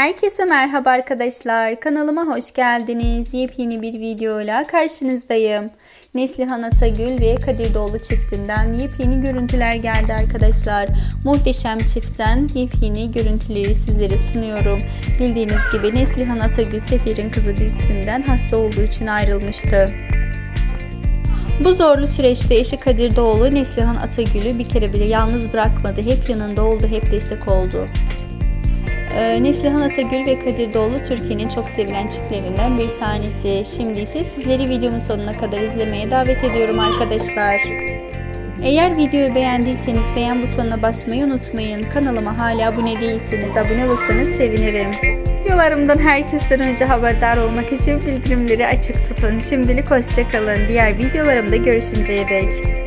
Herkese merhaba arkadaşlar. Kanalıma hoş geldiniz. Yepyeni bir videoyla karşınızdayım. Neslihan Atagül ve Kadir Doğulu çiftinden yepyeni görüntüler geldi arkadaşlar. Muhteşem çiftten yepyeni görüntüleri sizlere sunuyorum. Bildiğiniz gibi Neslihan Atagül Sefir'in Kızı dizisinden hasta olduğu için ayrılmıştı. Bu zorlu süreçte eşi Kadir Doğulu Neslihan Atagül'ü bir kere bile yalnız bırakmadı. Hep yanında oldu, hep destek oldu. Ee, Neslihan Atagül ve Kadir Doğulu Türkiye'nin çok sevilen çiftlerinden bir tanesi. Şimdi ise sizleri videomun sonuna kadar izlemeye davet ediyorum arkadaşlar. Eğer videoyu beğendiyseniz beğen butonuna basmayı unutmayın. Kanalıma hala abone değilseniz abone olursanız sevinirim. Videolarımdan herkesten önce haberdar olmak için bildirimleri açık tutun. Şimdilik hoşçakalın. Diğer videolarımda görüşünceye dek.